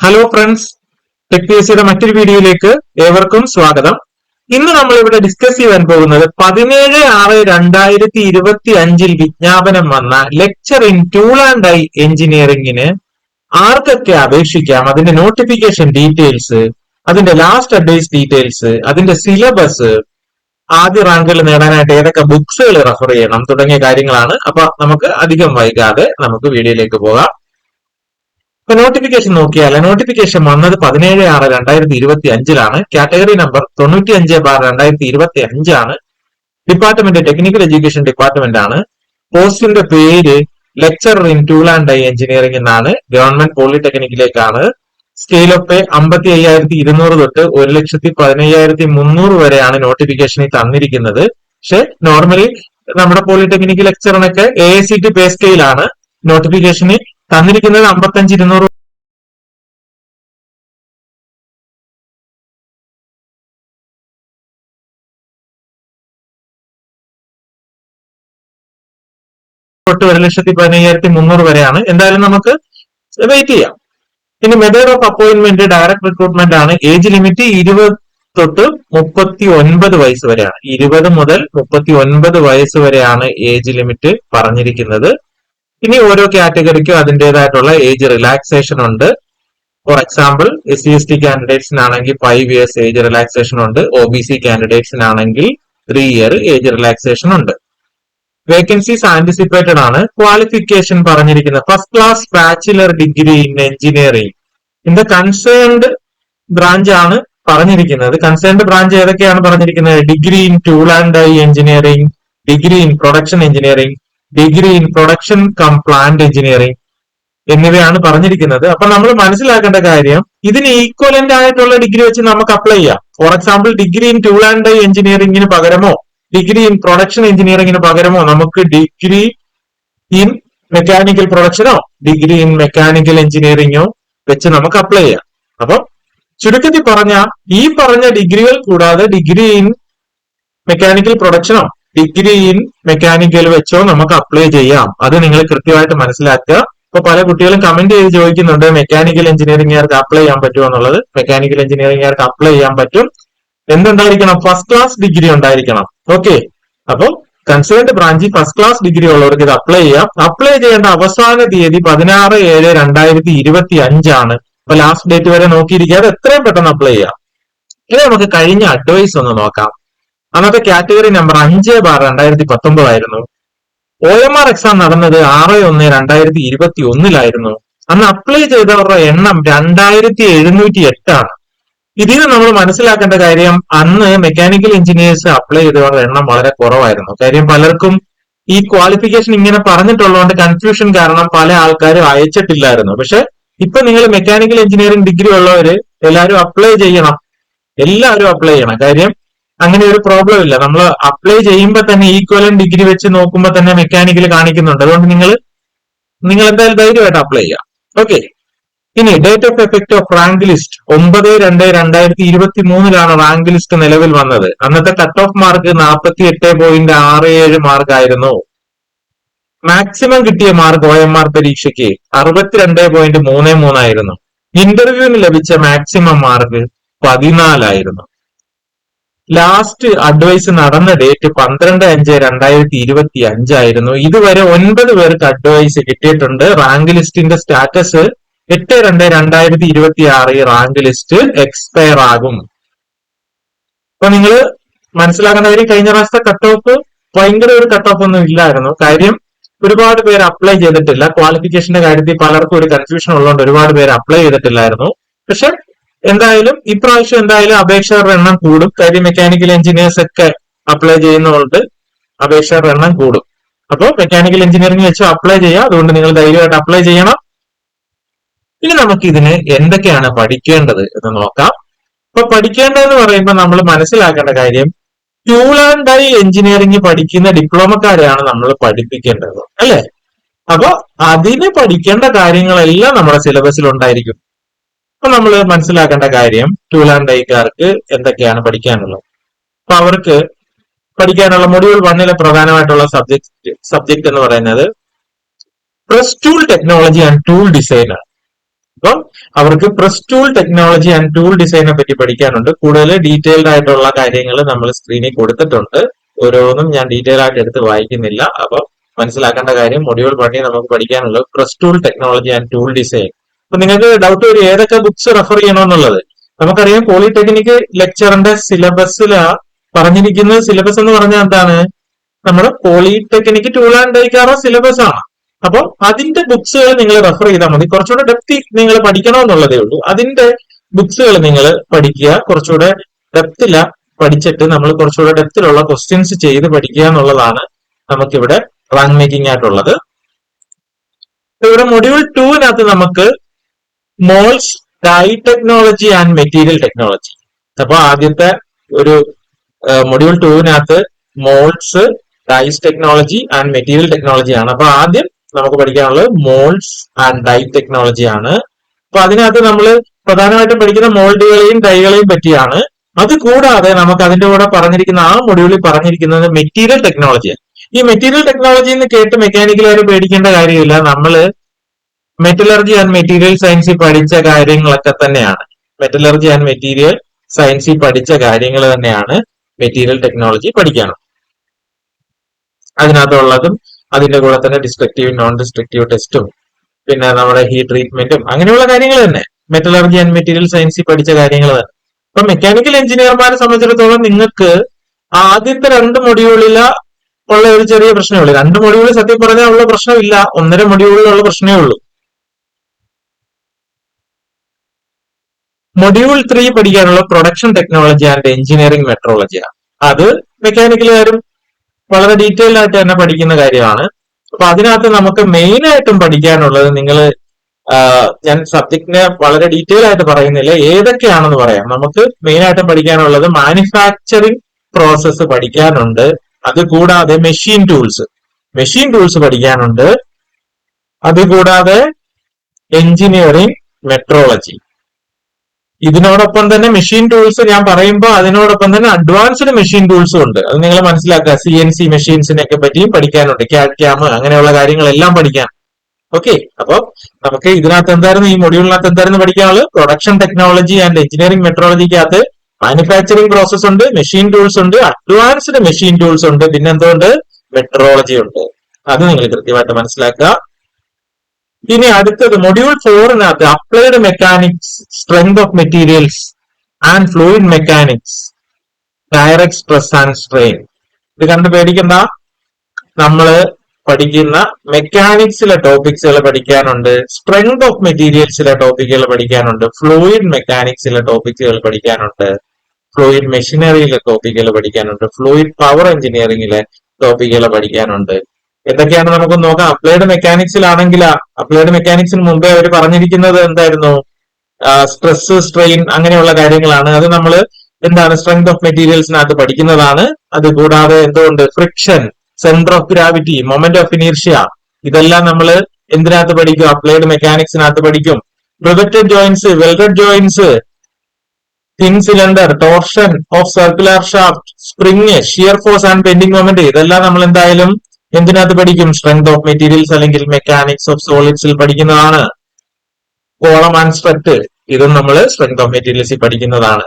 Hello friends tech P S സിയുടെ മറ്റൊരു വീഡിയോയിലേക്ക് ഏവർക്കും സ്വാഗതം. ഇന്ന് നമ്മൾ ഇവിടെ ഡിസ്കസ് ചെയ്യാൻ പോകുന്നത് പതിനേഴ് ആറ് രണ്ടായിരത്തി ഇരുപത്തി അഞ്ചിൽ വിജ്ഞാപനം വന്ന lecture in tool and die എഞ്ചിനീയറിംഗിന് ആർക്കൊക്കെ അപേക്ഷിക്കാം? അതിന്റെ നോട്ടിഫിക്കേഷൻ ഡീറ്റെയിൽസ് അതിന്റെ ലാസ്റ്റ് അഡ്വൈസ് ഡീറ്റെയിൽസ് അതിന്റെ സിലബസ് ആദ്യ റാങ്കിൽ നേടാനായിട്ട് ഏതൊക്കെ ബുക്സുകൾ റെഫർ ചെയ്യണം തുടങ്ങിയ കാര്യങ്ങളാണ്. അപ്പൊ നമുക്ക് അധികം വൈകാതെ നമുക്ക് വീഡിയോയിലേക്ക് പോകാം. ഇപ്പൊ നോട്ടിഫിക്കേഷൻ നോക്കിയാൽ നോട്ടിഫിക്കേഷൻ വന്നത് പതിനേഴ് ആറ് രണ്ടായിരത്തി ഇരുപത്തി അഞ്ചിലാണ് കാറ്റഗറി നമ്പർ തൊണ്ണൂറ്റി അഞ്ച് ബാർ രണ്ടായിരത്തി ഇരുപത്തി അഞ്ചാണ് ഡിപ്പാർട്ട്മെന്റ് ടെക്നിക്കൽ എഡ്യൂക്കേഷൻ ഡിപ്പാർട്ട്മെന്റ് ആണ് പോസ്റ്റിന്റെ പേര് lecturer in tool and die engineering എന്നാണ്. ഗവൺമെന്റ് പോളിടെക്നിക്കിലേക്കാണ് സ്കെയിൽ ഓഫ് പേ അമ്പത്തി അയ്യായിരത്തി ഇരുന്നൂറ് തൊട്ട് ഒരു ലക്ഷത്തി പതിനയ്യായിരത്തി മുന്നൂറ് വരെയാണ് നോട്ടിഫിക്കേഷനിൽ തന്നിരിക്കുന്നത്. പക്ഷെ നോർമലി നമ്മുടെ polytechnic ലെക്ചറിനൊക്കെ A I C T pay സ്കെയിലാണ് നോട്ടിഫിക്കേഷന് തന്നിരിക്കുന്നത് അമ്പത്തഞ്ച് ഇരുന്നൂറ് തൊട്ട് ഒരു ലക്ഷത്തി പതിനയ്യായിരത്തി മുന്നൂറ് വരെയാണ്. എന്തായാലും നമുക്ക് വെയിറ്റ് ചെയ്യാം. ഇനി method of appointment direct recruitment ആണ്. ഏജ് ലിമിറ്റ് ഇരുപത് തൊട്ട് മുപ്പത്തി ഒൻപത് വയസ്സ് വരെയാണ്. ഇരുപത് മുതൽ മുപ്പത്തി ഒൻപത് വയസ്സ് വരെയാണ് ഏജ് ലിമിറ്റ് പറഞ്ഞിരിക്കുന്നത്. ഇനി ഓരോ കാറ്റഗറിക്കും അതിന്റെതായിട്ടുള്ള ഏജ് റിലാക്സേഷൻ ഉണ്ട്. For example S C S T കാൻഡിഡേറ്റ്സിനാണെങ്കിൽ five years age relaxation ഉണ്ട്. ഒ ബി സി കാൻഡിഡേറ്റ്സിനാണെങ്കിൽ ത്രീ ഇയർ ഏജ് റിലാക്സേഷൻ ഉണ്ട്. വേക്കൻസീസ് ആന്റിസിപ്പേറ്റഡ് ആണ്. ക്വാളിഫിക്കേഷൻ പറഞ്ഞിരിക്കുന്നത്. First class bachelor degree in engineering in concerned branch ആണ് പറഞ്ഞിരിക്കുന്നത്. Concerned branch ഏതൊക്കെയാണ് പറഞ്ഞിരിക്കുന്നത്? Degree in tool and die engineering degree in production engineering degree in production cum plant engineering എന്നിവയാണ് പറഞ്ഞിരിക്കുന്നത്. അപ്പൊ നമ്മൾ മനസ്സിലാക്കേണ്ട കാര്യം ഇതിന് ഈക്വലന്റ് ആയിട്ടുള്ള ഡിഗ്രി വെച്ച് നമുക്ക് അപ്ലൈ ചെയ്യാം. For example degree in tool and എഞ്ചിനീയറിംഗിന് പകരമോ ഡിഗ്രി ഇൻ പ്രൊഡക്ഷൻ എഞ്ചിനീയറിംഗിന് പകരമോ നമുക്ക് ഡിഗ്രി ഇൻ മെക്കാനിക്കൽ പ്രൊഡക്ഷനോ ഡിഗ്രി ഇൻ മെക്കാനിക്കൽ എഞ്ചിനീയറിംഗോ വെച്ച് നമുക്ക് അപ്ലൈ ചെയ്യാം. അപ്പൊ ചുരുക്കത്തിൽ പറഞ്ഞ ഈ പറഞ്ഞ ഡിഗ്രികൾ കൂടാതെ ഡിഗ്രി ഇൻ മെക്കാനിക്കൽ പ്രൊഡക്ഷനോ ഡിഗ്രി ഇൻ മെക്കാനിക്കൽ വെച്ചോ നമുക്ക് അപ്ലൈ ചെയ്യാം. അത് നിങ്ങൾ കൃത്യമായിട്ട് മനസ്സിലാക്കുക. ഇപ്പൊ പല കുട്ടികളും കമന്റ് ചെയ്ത് ചോദിക്കുന്നുണ്ട് മെക്കാനിക്കൽ എഞ്ചിനീയറിംഗുകാർക്ക് അപ്ലൈ ചെയ്യാൻ പറ്റുമോ എന്നുള്ളത്? മെക്കാനിക്കൽ എഞ്ചിനീയറിംഗുകാർക്ക് അപ്ലൈ ചെയ്യാൻ പറ്റും. എന്തുണ്ടായിരിക്കണം? ഫസ്റ്റ് ക്ലാസ് ഡിഗ്രി ഉണ്ടായിരിക്കണം. ഓക്കെ അപ്പോൾ കൺസേൺഡ് ബ്രാഞ്ചിൽ ഫസ്റ്റ് ക്ലാസ് ഡിഗ്രി ഉള്ളവർക്ക് ഇത് അപ്ലൈ ചെയ്യാം. അപ്ലൈ ചെയ്യേണ്ട അവസാന തീയതി പതിനാറ് ഏഴ് രണ്ടായിരത്തി ഇരുപത്തി അഞ്ചാണ് അപ്പൊ ലാസ്റ്റ് ഡേറ്റ് വരെ നോക്കിയിരിക്കാതെ എത്രയും പെട്ടെന്ന് അപ്ലൈ ചെയ്യാം. ഇനി നമുക്ക് കഴിഞ്ഞ അഡ്വൈസ് ഒന്ന് നോക്കാം. അന്നത്തെ കാറ്റഗറി നമ്പർ അഞ്ച് ബാർ രണ്ടായിരത്തി പത്തൊമ്പതായിരുന്നു ഒ എം ആർ എക്സാം നടന്നത് ആറ് ഒന്ന് രണ്ടായിരത്തി ഇരുപത്തി ഒന്നിലായിരുന്നു അന്ന് അപ്ലൈ ചെയ്തവരുടെ എണ്ണം രണ്ടായിരത്തി എഴുന്നൂറ്റി എട്ടാണ് ഇതിൽ നമ്മൾ മനസ്സിലാക്കേണ്ട കാര്യം അന്ന് മെക്കാനിക്കൽ എഞ്ചിനീയേഴ്സ് അപ്ലൈ ചെയ്തവരുടെ എണ്ണം വളരെ കുറവായിരുന്നു. കാര്യം പലർക്കും ഈ ക്വാളിഫിക്കേഷൻ ഇങ്ങനെ പറഞ്ഞിട്ടുള്ളതുകൊണ്ട് കൺഫ്യൂഷൻ കാരണം പല ആൾക്കാരും അയച്ചിട്ടില്ലായിരുന്നു. പക്ഷെ ഇപ്പൊ നിങ്ങൾ മെക്കാനിക്കൽ എഞ്ചിനീയറിംഗ് ഡിഗ്രി ഉള്ളവര് എല്ലാവരും അപ്ലൈ ചെയ്യണം. എല്ലാവരും അപ്ലൈ ചെയ്യണം. കാര്യം അങ്ങനെ ഒരു പ്രോബ്ലം ഇല്ല. നമ്മൾ അപ്ലൈ ചെയ്യുമ്പോൾ തന്നെ ഈക്വലൻ ഡിഗ്രി വെച്ച് നോക്കുമ്പോൾ തന്നെ മെക്കാനിക്കൽ കാണിക്കുന്നുണ്ട്. അതുകൊണ്ട് നിങ്ങൾ നിങ്ങൾ എന്തായാലും ധൈര്യമായിട്ട് അപ്ലൈ ചെയ്യാം. ഓക്കെ ഇനി date of effect of rank list ഒമ്പത് രണ്ട് രണ്ടായിരത്തി ഇരുപത്തി മൂന്നിലാണ് റാങ്ക് ലിസ്റ്റ് നിലവിൽ വന്നത്. അന്നത്തെ കട്ട് ഓഫ് മാർക്ക് നാൽപ്പത്തി എട്ട് പോയിന്റ് ആറ് ഏഴ് മാർക്ക് ആയിരുന്നു. മാക്സിമം കിട്ടിയ മാർക്ക് ഒ എം ആർ പരീക്ഷയ്ക്ക് അറുപത്തിരണ്ട് പോയിന്റ് മൂന്ന് മൂന്നായിരുന്നു ഇന്റർവ്യൂവിന് ലഭിച്ച മാക്സിമം മാർക്ക് പതിനാലായിരുന്നു ലാസ്റ്റ് അഡ്വൈസ് നടന്ന ഡേറ്റ് പന്ത്രണ്ട് അഞ്ച് രണ്ടായിരത്തി ഇരുപത്തി അഞ്ചായിരുന്നു. ഇതുവരെ ഒൻപത് പേർക്ക് അഡ്വൈസ് കിട്ടിയിട്ടുണ്ട്. റാങ്ക് ലിസ്റ്റിന്റെ സ്റ്റാറ്റസ് എട്ട് രണ്ട് രണ്ടായിരത്തി ഇരുപത്തി ആറ് റാങ്ക് ലിസ്റ്റ് എക്സ്പയർ ആകും. അപ്പൊ നിങ്ങൾ മനസ്സിലാക്കേണ്ട കാര്യം കഴിഞ്ഞ പ്രാവശ്യത്തെ കട്ട് ഓഫ് ഭയങ്കര ഒരു കട്ട് ഓഫ് ഒന്നും ഇല്ലായിരുന്നു. കാര്യം ഒരുപാട് പേര് അപ്ലൈ ചെയ്തിട്ടില്ല. ക്വാളിഫിക്കേഷന്റെ കാര്യത്തിൽ പലർക്കും ഒരു കൺഫ്യൂഷൻ ഉള്ളതുകൊണ്ട് ഒരുപാട് പേര് അപ്ലൈ ചെയ്തിട്ടില്ലായിരുന്നു. പക്ഷെ എന്തായാലും ഇപ്രാവശ്യം എന്തായാലും അപേക്ഷകരുടെ എണ്ണം കൂടും. കാര്യം മെക്കാനിക്കൽ എഞ്ചിനീയേഴ്സ് ഒക്കെ അപ്ലൈ ചെയ്യുന്നതുകൊണ്ട് അപേക്ഷകരുടെ എണ്ണം കൂടും. അപ്പോൾ മെക്കാനിക്കൽ എഞ്ചിനീയറിംഗ് വെച്ച് അപ്ലൈ ചെയ്യാം അതുകൊണ്ട് നിങ്ങൾ ധൈര്യമായിട്ട് അപ്ലൈ ചെയ്യണം. ഇനി നമുക്ക് ഇതിന് എന്തൊക്കെയാണ് പഠിക്കേണ്ടത് എന്ന് നോക്കാം. അപ്പൊ പഠിക്കേണ്ടതെന്ന് പറയുമ്പോൾ നമ്മൾ മനസ്സിലാക്കേണ്ട കാര്യം ടൂൾ ആൻഡ് ഡൈ എഞ്ചിനീയറിംഗ് പഠിക്കുന്ന ഡിപ്ലോമക്കാരെയാണ് നമ്മൾ പഠിപ്പിക്കേണ്ടത്. അല്ലെ? അപ്പൊ അതിന് പഠിക്കേണ്ട കാര്യങ്ങളെല്ലാം നമ്മുടെ സിലബസിൽ ഉണ്ടായിരിക്കും. അപ്പൊ നമ്മൾ മനസ്സിലാക്കേണ്ട കാര്യം ടൂൾ ആൻഡ് എന്തൊക്കെയാണ് പഠിക്കാനുള്ളത്? അപ്പൊ അവർക്ക് പഠിക്കാനുള്ള മൊഡ്യൂൾ വണ്ണിലെ പ്രധാനമായിട്ടുള്ള സബ്ജക്ട് സബ്ജക്ട് എന്ന് പറയുന്നത് press tool technology and tool design ആണ്. അപ്പം അവർക്ക് press tool technology and tool ഡിസൈനെ പറ്റി പഠിക്കാനുണ്ട്. കൂടുതൽ ഡീറ്റെയിൽഡ് ആയിട്ടുള്ള കാര്യങ്ങൾ നമ്മൾ സ്ക്രീനിൽ കൊടുത്തിട്ടുണ്ട്. ഓരോന്നും ഞാൻ ഡീറ്റെയിൽ ആയിട്ട് എടുത്ത് വായിക്കുന്നില്ല. അപ്പൊ മനസ്സിലാക്കേണ്ട കാര്യം മൊഡ്യൂൾ വണ്ണി നമുക്ക് പഠിക്കാനുള്ളത് press tool technology and tool design അപ്പൊ നിങ്ങൾക്ക് ഡൗട്ട് വരും ഏതൊക്കെ ബുക്സ് റെഫർ ചെയ്യണമെന്നുള്ളത്. നമുക്കറിയാം പോളിടെക്നിക് ലെക്ചറിന്റെ സിലബസിൽ പറഞ്ഞിരിക്കുന്ന സിലബസ് എന്ന് പറഞ്ഞാൽ എന്താണ്? നമ്മുടെ പോളിടെക്നിക് ടൂൾ ആൻഡ് ഡൈക്കാറ സിലബസ് ആണ്. അപ്പോൾ അതിന്റെ ബുക്സുകൾ നിങ്ങൾ റെഫർ ചെയ്താൽ മതി. കുറച്ചുകൂടെ ഡെപ്തി നിങ്ങൾ പഠിക്കണമെന്നുള്ളതേ ഉള്ളൂ. അതിന്റെ ബുക്സുകൾ നിങ്ങൾ പഠിക്കുക. കുറച്ചുകൂടെ ഡെപ്തില പഠിച്ചിട്ട് നമ്മൾ കുറച്ചുകൂടെ ഡെപ്തിലുള്ള ക്വസ്റ്റ്യൻസ് ചെയ്ത് പഠിക്കുക എന്നുള്ളതാണ് നമുക്കിവിടെ റാങ്ക് മേക്കിംഗ് ആയിട്ടുള്ളത്. ഇവിടെ മൊഡ്യൂൾ ടൂവിനകത്ത് നമുക്ക് moulds die technology and material technology അപ്പൊ ആദ്യത്തെ ഒരു module ടൂവിനകത്ത് moulds dies technology and material technology ആണ്. അപ്പൊ ആദ്യം നമുക്ക് പഠിക്കാനുള്ളത് മോൾസ് ആൻഡ് ഡൈ ടെക്നോളജി ആണ്. അപ്പൊ അതിനകത്ത് നമ്മൾ പ്രധാനമായിട്ടും പഠിക്കുന്ന മോൾഡുകളെയും ഡൈകളെയും പറ്റിയാണ്. അത് കൂടാതെ നമുക്ക് അതിന്റെ കൂടെ പറഞ്ഞിരിക്കുന്ന ആ മൊഡ്യൂളിൽ പറഞ്ഞിരിക്കുന്നത് മെറ്റീരിയൽ ടെക്നോളജിയാണ് ഈ മെറ്റീരിയൽ ടെക്നോളജി എന്ന് കേട്ട് മെക്കാനിക്കലായിട്ട് പേടിക്കേണ്ട കാര്യമില്ല. നമ്മൾ മെറ്റലർജി ആൻഡ് മെറ്റീരിയൽ സയൻസിൽ പഠിച്ച കാര്യങ്ങളൊക്കെ തന്നെയാണ്. മെറ്റലർജി ആൻഡ് മെറ്റീരിയൽ സയൻസിൽ പഠിച്ച കാര്യങ്ങൾ തന്നെയാണ് മെറ്റീരിയൽ ടെക്നോളജി പഠിക്കാനുള്ളത് അതിനകത്തുള്ളതും അതിന്റെ കൂടെ തന്നെ ഡിസ്ട്രക്റ്റീവ് നോൺ ഡിസ്ട്രക്റ്റീവ് ടെസ്റ്റും പിന്നെ നമ്മുടെ ഹീറ്റ് ട്രീറ്റ്മെന്റും അങ്ങനെയുള്ള കാര്യങ്ങൾ തന്നെ. മെറ്റലർജി ആൻഡ് മെറ്റീരിയൽ സയൻസിൽ പഠിച്ച കാര്യങ്ങൾ തന്നെ. ഇപ്പൊ മെക്കാനിക്കൽ എഞ്ചിനീയർമാരെ സംബന്ധിച്ചിടത്തോളം നിങ്ങൾക്ക് ആദ്യത്തെ രണ്ട് മൊഡ്യൂളില ഉള്ള ഒരു ചെറിയ പ്രശ്നമേ ഉള്ളൂ. രണ്ട് മൊഡ്യൂളിൽ സത്യം പറഞ്ഞാൽ ഉള്ള പ്രശ്നമില്ല. ഒന്നര മൊഡ്യൂളിലുള്ള പ്രശ്നമേ ഉള്ളൂ. മൊഡ്യൂൾ ത്രീ പഠിക്കാനുള്ള പ്രൊഡക്ഷൻ ടെക്നോളജി ആൻഡ് എഞ്ചിനീയറിംഗ് മെട്രോളജിയാണ് അത് മെക്കാനിക്കലുകാരും വളരെ ഡീറ്റെയിൽ ആയിട്ട് തന്നെ പഠിക്കുന്ന കാര്യമാണ്. അപ്പൊ അതിനകത്ത് നമുക്ക് മെയിൻ ആയിട്ടും പഠിക്കാനുള്ളത് നിങ്ങൾ ഞാൻ സബ്ജക്റ്റിനെ വളരെ ഡീറ്റെയിൽ ആയിട്ട് പറയുന്നില്ല. ഏതൊക്കെയാണെന്ന് പറയാം. നമുക്ക് മെയിൻ ആയിട്ട് പഠിക്കാനുള്ളത് മാനുഫാക്ചറിങ് പ്രോസസ്സ് പഠിക്കാനുണ്ട്. അത് കൂടാതെ മെഷീൻ ടൂൾസ് മെഷീൻ ടൂൾസ് പഠിക്കാനുണ്ട്. അത് കൂടാതെ എഞ്ചിനീയറിംഗ് മെട്രോളജി ഇതിനോടൊപ്പം തന്നെ മെഷീൻ ടൂൾസ് ഞാൻ പറയുമ്പോൾ അതിനോടൊപ്പം തന്നെ അഡ്വാൻസ്ഡ് മെഷീൻ ടൂൾസും ഉണ്ട്. അത് നിങ്ങൾ മനസ്സിലാക്കുക. സി എൻ സി മെഷീൻസിനെ പറ്റിയും പഠിക്കാനുണ്ട്. ക്യാഡ് ക്യാം അങ്ങനെയുള്ള കാര്യങ്ങളെല്ലാം പഠിക്കാൻ ഓക്കെ അപ്പൊ നമുക്ക് ഇതിനകത്ത് എന്തായിരുന്നു? ഈ മൊഡ്യൂളിനകത്ത് എന്തായിരുന്നു പഠിക്കാനുള്ളത് പ്രൊഡക്ഷൻ ടെക്നോളജി ആൻഡ് എഞ്ചിനീയറിംഗ് മെട്രോളജിക്കകത്ത് മാനുഫാക്ചറിംഗ് പ്രോസസ് ഉണ്ട് മെഷീൻ ടൂൾസ് ഉണ്ട് അഡ്വാൻസ്ഡ് മെഷീൻ ടൂൾസ് ഉണ്ട് പിന്നെ എന്തുകൊണ്ട് മെട്രോളജി ഉണ്ട്. അത് നിങ്ങൾ കൃത്യമായിട്ട് മനസ്സിലാക്കുക. ഇനി അടുത്തത് module ഫോറിനകത്ത് applied mechanics strength of materials and fluid mechanics direct stress and strain ഇത് കണ്ട് പേടിക്കണ്ട. നമ്മൾ പഠിക്കുന്ന മെക്കാനിക്സിലെ ടോപ്പിക്സുകൾ പഠിക്കാനുണ്ട് സ്ട്രെങ്ത് ഓഫ് മെറ്റീരിയൽസിലെ ടോപ്പിക്കുകൾ പഠിക്കാനുണ്ട് ഫ്ലൂയിഡ് മെക്കാനിക്സിലെ ടോപ്പിക്കുകൾ പഠിക്കാനുണ്ട് ഫ്ലൂയിഡ് മെഷീനറിയിലെ ടോപ്പിക്കുകൾ പഠിക്കാനുണ്ട് ഫ്ലൂയിഡ് പവർ എഞ്ചിനീയറിംഗിലെ ടോപ്പിക്കുകൾ പഠിക്കാനുണ്ട്. എന്തൊക്കെയാണ് നമുക്ക് നോക്കാം. അപ്ലൈഡ് മെക്കാനിക്സിലാണെങ്കിൽ അപ്ലൈഡ് മെക്കാനിക്സിന് മുമ്പേ അവർ പറഞ്ഞിരിക്കുന്നത് എന്തായിരുന്നു? സ്ട്രെസ് സ്ട്രെയിൻ അങ്ങനെയുള്ള കാര്യങ്ങളാണ്. അത് നമ്മൾ എന്താണ് സ്ട്രെങ്ത് ഓഫ് മെറ്റീരിയൽസിനകത്ത് പഠിക്കുന്നതാണ്. അത് കൂടാതെ എന്തുകൊണ്ട്? Friction centre of gravity moment of inertia ഇതെല്ലാം നമ്മൾ എന്തിനകത്ത് പഠിക്കും? അപ്ലൈഡ് മെക്കാനിക്സിനകത്ത് പഠിക്കും. Riveted joints welded joints thin cylinder torsion of circular shaft spring shear force and bending moment ഇതെല്ലാം നമ്മൾ എന്തായാലും എന്തിനകത്ത് പഠിക്കും? സ്ട്രെങ്ത് ഓഫ് മെറ്റീരിയൽസ് അല്ലെങ്കിൽ മെക്കാനിക്സ് ഓഫ് സോളിഡ്സിൽ പഠിക്കുന്നതാണ്. കോളം ആൻഡ് സ്ട്രക്ട് ഇതും നമ്മൾ സ്ട്രെങ്ത് ഓഫ് മെറ്റീരിയൽസിൽ പഠിക്കുന്നതാണ്.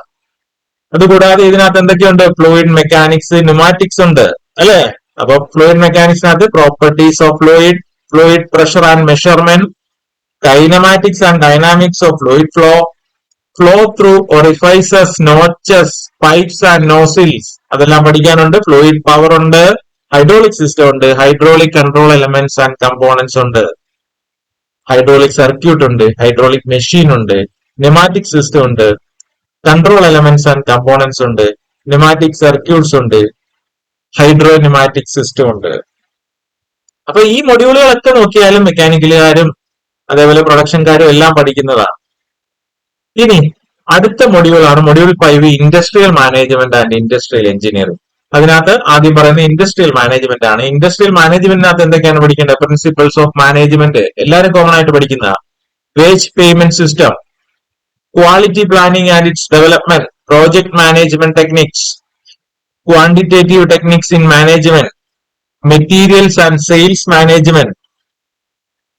അതുകൂടാതെ ഇതിനകത്ത് എന്തൊക്കെയുണ്ട്? ഫ്ലൂയിഡ് മെക്കാനിക്സ് ന്യൂമാറ്റിക്സ് ഉണ്ട്. അല്ലെ? അപ്പൊ fluid മെക്കാനിക്സിനകത്ത് properties of fluid fluid pressure and measurement kinematics and dynamics of fluid flow flow through orifices notches pipes and nozzles അതെല്ലാം പഠിക്കാനുണ്ട്. ഫ്ലൂയിഡ് പവർ ഉണ്ട്. ഹൈഡ്രോളിക് സിസ്റ്റം ഉണ്ട്. Hydraulic control elements and components ഉണ്ട്. Hydraulic circuit ഉണ്ട്. Hydraulic machine ഉണ്ട്. Pneumatic system ഉണ്ട്. Control elements and components ഉണ്ട്. Pneumatic circuits ഉണ്ട്. ഹൈഡ്രോ നെമാറ്റിക് സിസ്റ്റം ഉണ്ട്. അപ്പൊ ഈ മൊഡ്യൂളുകളൊക്കെ നോക്കിയാലും മെക്കാനിക്കലുകാരും അതേപോലെ പ്രൊഡക്ഷൻകാരും എല്ലാം പഠിക്കുന്നതാണ്. ഇനി അടുത്ത മൊഡ്യൂളാണ് module five industrial management and industrial engineering അതിനകത്ത് ആദ്യം പറയുന്നത് ഇൻഡസ്ട്രിയൽ മാനേജ്മെന്റ് ആണ്. ഇൻഡസ്ട്രിയൽ മാനേജ്മെന്റിനകത്ത് എന്തൊക്കെയാണ് പഠിക്കേണ്ടത്? പ്രിൻസിപ്പിൾസ് ഓഫ് മാനേജ്മെന്റ് എല്ലാവരും കോമൺ ആയിട്ട് പഠിക്കുന്ന wage payment system quality planning and its development project management techniques quantitative techniques in management materials and sales management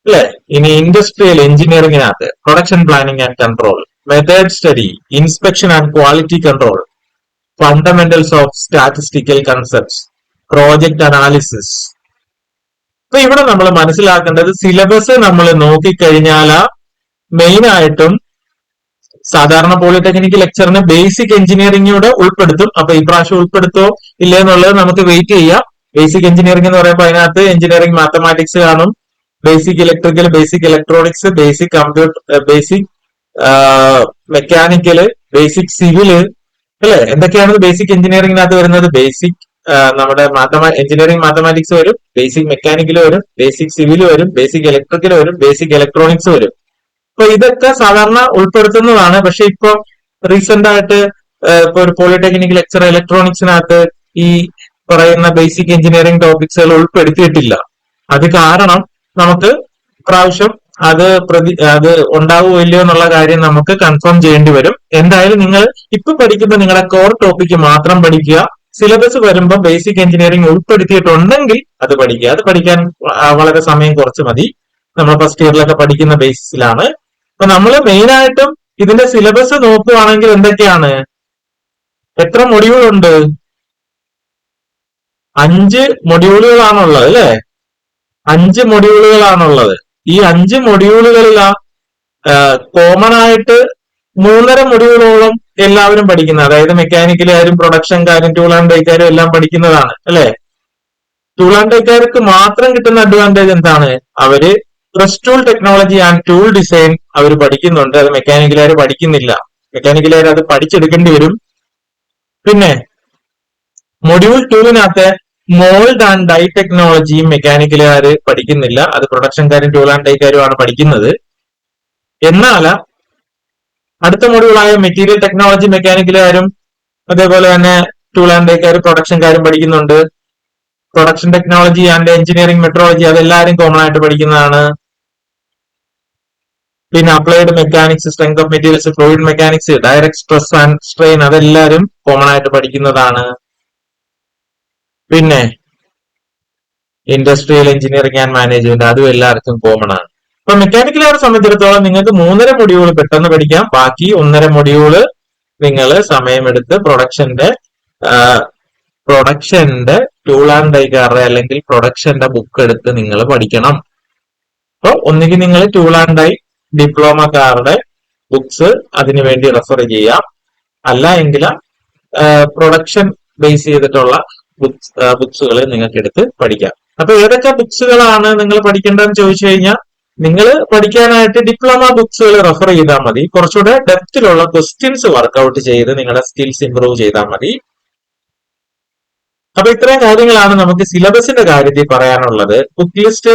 അല്ലെ ഇനി industrial എഞ്ചിനീയറിംഗിനകത്ത് production planning and control method study inspection and quality control fundamentals of statistical concepts project analysis അപ്പൊ ഇവിടെ നമ്മൾ മനസ്സിലാക്കേണ്ടത് syllabus നമ്മൾ നോക്കിക്കഴിഞ്ഞാൽ main ആയിട്ടും സാധാരണ പോളിടെക്നിക് ലെക്ചറിന് ബേസിക് എഞ്ചിനീയറിംഗൂടെ ഉൾപ്പെടുത്തും. അപ്പൊ ഈ പ്രാവശ്യം ഉൾപ്പെടുത്തോ ഇല്ലേ എന്നുള്ളത് നമുക്ക് വെയിറ്റ് ചെയ്യാം. ബേസിക് എഞ്ചിനീയറിംഗ് എന്ന് പറയുമ്പോൾ അതിനകത്ത് എഞ്ചിനീയറിംഗ് മാത്തമാറ്റിക്സ് കാണും. Basic electrical basic electronics basic computer basic mechanical basic civil അല്ലെ? എന്തൊക്കെയാണ് ബേസിക് എഞ്ചിനീയറിംഗിനകത്ത് വരുന്നത്? ബേസിക് നമ്മുടെ മാത്തമാ എഞ്ചിനീയറിംഗ് മാത്തമാറ്റിക്സ് വരും ബേസിക് മെക്കാനിക്കൽ വരും ബേസിക് സിവിൽ വരും ബേസിക് ഇലക്ട്രിക്കൽ വരും ബേസിക് ഇലക്ട്രോണിക്സ് വരും. അപ്പൊ ഇതൊക്കെ സാധാരണ ഉൾപ്പെടുത്തുന്നതാണ്. പക്ഷെ ഇപ്പൊ റീസെന്റ് ആയിട്ട് ഇപ്പൊ ഒരു പോളിടെക്നിക് ലെക്ചർ ഇലക്ട്രോണിക്സിനകത്ത് ഈ പറയുന്ന ബേസിക് എഞ്ചിനീയറിംഗ് ടോപ്പിക്സുകൾ ഉൾപ്പെടുത്തിയിട്ടില്ല. അത് കാരണം നമുക്ക് പ്രാവശ്യം അത് പ്രതി അത് ഉണ്ടാവുമോ ഇല്ലയോ എന്നുള്ള കാര്യം നമുക്ക് കൺഫേം ചെയ്യേണ്ടി വരും. എന്തായാലും നിങ്ങൾ ഇപ്പൊ പഠിക്കുമ്പോൾ നിങ്ങളുടെ കോർ ടോപ്പിക്ക് മാത്രം പഠിക്കുക. സിലബസ് വരുമ്പോൾ ബേസിക് എഞ്ചിനീയറിംഗ് ഉൾപ്പെടുത്തിയിട്ടുണ്ടെങ്കിൽ അത് പഠിക്കുക. അത് പഠിക്കാൻ വളരെ സമയം കുറച്ച് മതി. നമ്മൾ ഫസ്റ്റ് ഇയറിലൊക്കെ പഠിക്കുന്ന ബേസിസിലാണ് അപ്പൊ നമ്മൾ മെയിൻ ആയിട്ടും ഇതിന്റെ സിലബസ് നോക്കുവാണെങ്കിൽ എന്തൊക്കെയാണ്? എത്ര മൊഡ്യൂളുണ്ട് അഞ്ച് മൊഡ്യൂളുകളാണുള്ളത് അല്ലേ? അഞ്ച് മൊഡ്യൂളുകളാണുള്ളത് ഈ അഞ്ച് മൊഡ്യൂളുകളിലാ കോമൺ ആയിട്ട് മൂന്നര മൊഡ്യൂളോളം എല്ലാവരും പഠിക്കുന്നത്. അതായത് മെക്കാനിക്കലുകാരും പ്രൊഡക്ഷൻകാരും ടൂൾ ആൻഡ് ഡേക്കാരും എല്ലാം പഠിക്കുന്നതാണ് അല്ലെ? ടൂൾ ആൻഡ് ഡേക്കാർക്ക് മാത്രം കിട്ടുന്ന അഡ്വാന്റേജ് എന്താണ്? അവർ press tool technology and tool design അവർ പഠിക്കുന്നുണ്ട്. അത് മെക്കാനിക്കലുകാർ പഠിക്കുന്നില്ല. മെക്കാനിക്കലുകാർ അത് പഠിച്ചെടുക്കേണ്ടി വരും. പിന്നെ മൊഡ്യൂൾ ടൂവിനകത്ത് മോൾഡ് ആൻഡ് ഡൈ ടെക്നോളജിയും മെക്കാനിക്കലുകാർ പഠിക്കുന്നില്ല. അത് പ്രൊഡക്ഷൻകാരും ടൂൾ ആൻഡ് ഡൈക്കാരുമാണ് പഠിക്കുന്നത്. എന്നാൽ അടുത്ത മോഡ്യൂളായ മെറ്റീരിയൽ ടെക്നോളജി മെക്കാനിക്കലുകാരും അതേപോലെ തന്നെ ടൂൾ ആൻഡ് ഡൈക്കാരും പ്രൊഡക്ഷൻകാരും പഠിക്കുന്നുണ്ട്. Production technology and engineering metrology അതെല്ലാവരും കോമൺ ആയിട്ട് പഠിക്കുന്നതാണ്. പിന്നെ applied mechanics strength of materials fluid mechanics direct stress and strain അതെല്ലാവരും കോമൺ ആയിട്ട് പഠിക്കുന്നതാണ്. പിന്നെ ഇൻഡസ്ട്രിയൽ എഞ്ചിനീയറിംഗ് ആൻഡ് മാനേജ്മെന്റ് അതും എല്ലാവർക്കും കോമൺ ആണ്. അപ്പൊ മെക്കാനിക്കലുകാരെ സംബന്ധിച്ചിടത്തോളം നിങ്ങൾക്ക് മൂന്നര മൊഡ്യൂൾ പെട്ടെന്ന് പഠിക്കാം. ബാക്കി ഒന്നര മൊഡ്യൂൾ നിങ്ങൾ സമയമെടുത്ത് പ്രൊഡക്ഷന്റെ പ്രൊഡക്ഷന്റെ ടൂൾ ആൻഡ് ഡൈക്കാരുടെ അല്ലെങ്കിൽ പ്രൊഡക്ഷന്റെ ബുക്ക് എടുത്ത് നിങ്ങൾ പഠിക്കണം. അപ്പൊ ഒന്നുകിൽ നിങ്ങൾ ടൂൾ ആൻഡ് ഡൈ ഡിപ്ലോമക്കാരുടെ ബുക്സ് അതിനുവേണ്ടി റെഫർ ചെയ്യാം. അല്ല എങ്കിൽ പ്രൊഡക്ഷൻ ബേസ് ചെയ്തിട്ടുള്ള ബുക്സുകൾ നിങ്ങൾക്ക് എടുത്ത് പഠിക്കാം. അപ്പൊ ഏതൊക്കെ ബുക്സുകളാണ് നിങ്ങൾ പഠിക്കേണ്ടതെന്ന് ചോദിച്ചു കഴിഞ്ഞാൽ നിങ്ങൾ പഠിക്കാനായിട്ട് ഡിപ്ലോമ ബുക്സുകൾ റെഫർ ചെയ്താൽ മതി. കുറച്ചുകൂടെ ഡെപ്തിലുള്ള ക്വസ്റ്റ്യൻസ് വർക്ക്ഔട്ട് ചെയ്ത് നിങ്ങളുടെ സ്കിൽസ് ഇംപ്രൂവ് ചെയ്താൽ മതി. അപ്പൊ ഇത്രയും കാര്യങ്ങളാണ് നമുക്ക് സിലബസിന്റെ കാര്യത്തിൽ പറയാനുള്ളത്. ബുക്ക് ലിസ്റ്റ്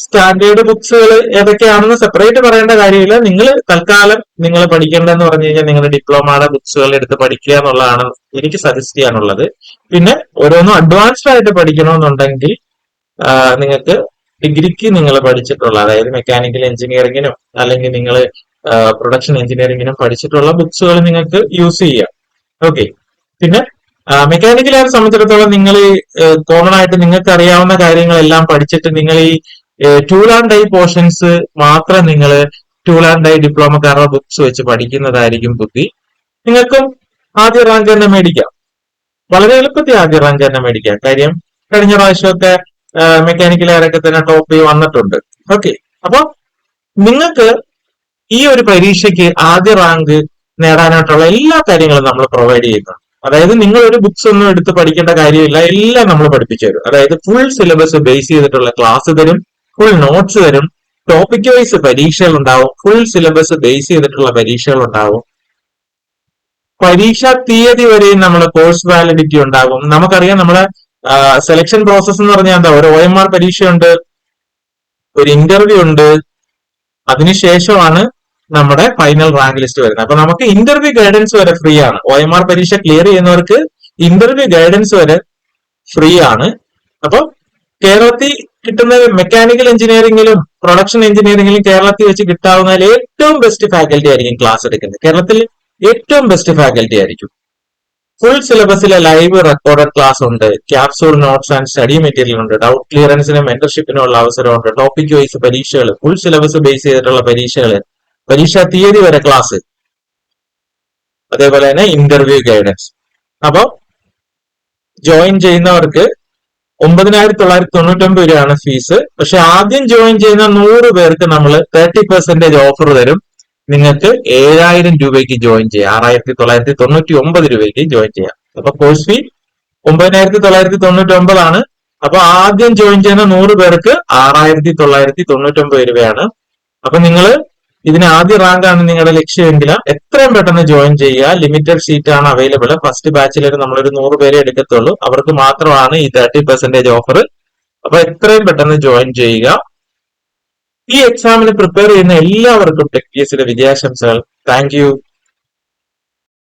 സ്റ്റാൻഡേർഡ് ബുക്സുകൾ ഏതൊക്കെയാണെന്ന് സെപ്പറേറ്റ് പറയേണ്ട കാര്യമില്ല. നിങ്ങൾ തൽക്കാലം നിങ്ങൾ പഠിക്കേണ്ടതെന്ന് പറഞ്ഞു കഴിഞ്ഞാൽ നിങ്ങളുടെ ഡിപ്ലോമയുടെ ബുക്സുകൾ എടുത്ത് പഠിക്കുക എന്നുള്ളതാണ് എനിക്ക് സജസ്റ്റ് ചെയ്യാനുള്ളത്. പിന്നെ ഓരോന്നും അഡ്വാൻസ്ഡ് ആയിട്ട് പഠിക്കണമെന്നുണ്ടെങ്കിൽ നിങ്ങൾക്ക് ഡിഗ്രിക്ക് നിങ്ങൾ പഠിച്ചിട്ടുള്ള അതായത് മെക്കാനിക്കൽ എഞ്ചിനീയറിംഗിനും അല്ലെങ്കിൽ നിങ്ങൾ പ്രൊഡക്ഷൻ എഞ്ചിനീയറിംഗിനും പഠിച്ചിട്ടുള്ള ബുക്സുകൾ നിങ്ങൾക്ക് യൂസ് ചെയ്യാം. ഓക്കെ പിന്നെ മെക്കാനിക്കലുകാരെ സംബന്ധിച്ചിടത്തോളം നിങ്ങൾ കോമൺ ആയിട്ട് നിങ്ങൾക്ക് അറിയാവുന്ന കാര്യങ്ങളെല്ലാം പഠിച്ചിട്ട് നിങ്ങൾ ഈ ടൂൾ ആൻഡ് ഡൈ പോർഷൻസ് മാത്രം നിങ്ങൾ ടൂൾ ആൻഡ് ഡൈ ഡിപ്ലോമക്കാരുടെ ബുക്സ് വെച്ച് പഠിക്കുന്നതായിരിക്കും ബുദ്ധി. നിങ്ങൾക്കും ആദ്യ റാങ്ക് തന്നെ മേടിക്കാം. വളരെ എളുപ്പത്തിൽ ആദ്യ റാങ്ക് തന്നെ മേടിക്കാം. കാര്യം കഴിഞ്ഞ പ്രാവശ്യമൊക്കെ മെക്കാനിക്കൽ ആരൊക്കെ തന്നെ ടോപ്പ് വന്നിട്ടുണ്ട്. ഓക്കെ അപ്പൊ നിങ്ങൾക്ക് ഈ ഒരു പരീക്ഷയ്ക്ക് ആദ്യ റാങ്ക് നേടാനായിട്ടുള്ള എല്ലാ കാര്യങ്ങളും നമ്മൾ പ്രൊവൈഡ് ചെയ്യുന്നുണ്ട് അതായത് നിങ്ങൾ ഒരു ബുക്സ് ഒന്നും എടുത്ത് പഠിക്കേണ്ട കാര്യമില്ല. എല്ലാം നമ്മൾ പഠിപ്പിച്ചു തരും. അതായത് ഫുൾ സിലബസ് ബേസ് ചെയ്തിട്ടുള്ള ക്ലാസ് തരും. ഫുൾ നോട്ട്സ് തരും ടോപ്പിക് വൈസ് പരീക്ഷകൾ ഉണ്ടാവും ഫുൾ സിലബസ് ബേസ് ചെയ്തിട്ടുള്ള പരീക്ഷകൾ ഉണ്ടാവും പരീക്ഷാ തീയതി വരെയും നമ്മൾ കോഴ്സ് വാലിഡിറ്റി ഉണ്ടാകും. നമുക്കറിയാം നമ്മുടെ സെലക്ഷൻ പ്രോസസ് എന്ന് പറഞ്ഞാൽ എന്താ? ഒരു ഒ എം ആർ പരീക്ഷയുണ്ട് ഒരു ഇന്റർവ്യൂ ഉണ്ട്. അതിനുശേഷമാണ് നമ്മുടെ ഫൈനൽ റാങ്ക് ലിസ്റ്റ് വരുന്നത്. അപ്പൊ നമുക്ക് ഇന്റർവ്യൂ ഗൈഡൻസ് വരെ ഫ്രീ ആണ്. ഒ എം ആർ പരീക്ഷ ക്ലിയർ ചെയ്യുന്നവർക്ക് ഇന്റർവ്യൂ ഗൈഡൻസ് വരെ ഫ്രീ ആണ്. അപ്പൊ കേരളത്തിൽ കിട്ടുന്ന മെക്കാനിക്കൽ എഞ്ചിനീയറിംഗിലും പ്രൊഡക്ഷൻ എഞ്ചിനീയറിംഗിലും കേരളത്തിൽ വെച്ച് കിട്ടാവുന്ന ഏറ്റവും ബെസ്റ്റ് ഫാക്കൽറ്റി ആയിരിക്കും ക്ലാസ് എടുക്കുന്നത്. കേരളത്തിൽ ഏറ്റവും ബെസ്റ്റ് ഫാക്കൽറ്റി ആയിരിക്കും. ഫുൾ സിലബസിലെ ലൈവ് റെക്കോർഡഡ് ക്ലാസ് ഉണ്ട്. Capsule notes and study material ഉണ്ട്. ഡൗട്ട് ക്ലിയറൻസിനും മെന്റർഷിപ്പിനും ഉള്ള അവസരമുണ്ട് ടോപ്പിക് വൈസ് പരീക്ഷകൾ ഫുൾ സിലബസ് ബേസ് ചെയ്തിട്ടുള്ള പരീക്ഷകൾ പരീക്ഷാ തീയതി വരെ ക്ലാസ് അതേപോലെ തന്നെ ഇന്റർവ്യൂ ഗൈഡൻസ് അപ്പൊ ജോയിൻ ചെയ്യുന്നവർക്ക് ഒമ്പതിനായിരത്തി തൊള്ളായിരത്തി തൊണ്ണൂറ്റൊമ്പത് രൂപയാണ് ഫീസ് പക്ഷെ ആദ്യം ജോയിൻ ചെയ്യുന്ന നൂറ് പേർക്ക് നമ്മൾ തേർട്ടി പെർസെന്റേജ് ഓഫർ തരും. നിങ്ങൾക്ക് ഏഴായിരം രൂപയ്ക്ക് ജോയിൻ ചെയ്യാം. ആറായിരത്തി തൊള്ളായിരത്തി തൊണ്ണൂറ്റി ഒമ്പത് രൂപയ്ക്ക് ജോയിൻ ചെയ്യാം. അപ്പൊ കോഴ്സ് ഫീ ഒമ്പതിനായിരത്തി തൊള്ളായിരത്തി തൊണ്ണൂറ്റി ഒമ്പതാണ് അപ്പൊ ആദ്യം ജോയിൻ ചെയ്യുന്ന നൂറ് പേർക്ക് ആറായിരത്തി തൊള്ളായിരത്തി തൊണ്ണൂറ്റി ഒമ്പത് രൂപയാണ്. അപ്പൊ നിങ്ങൾ ഇതിന് ആദ്യ റാങ്ക് ആണ് നിങ്ങളുടെ ലക്ഷ്യമെങ്കിൽ എത്രയും പെട്ടെന്ന് ജോയിൻ ചെയ്യുക. ലിമിറ്റഡ് സീറ്റ് ആണ് അവൈലബിൾ ഫസ്റ്റ് ബാച്ചിൽ നമ്മളൊരു നൂറ് പേരെ എടുക്കത്തുള്ളൂ. അവർക്ക് മാത്രമാണ് ഈ തേർട്ടി പെർസെന്റേജ് ഓഫർ അപ്പൊ എത്രയും പെട്ടെന്ന് ജോയിൻ ചെയ്യുക. ഈ എക്സാമിന് പ്രിപ്പയർ ചെയ്യുന്ന എല്ലാവർക്കും ടെക് പി എസിന്റെ വിജയാശംസകൾ. താങ്ക്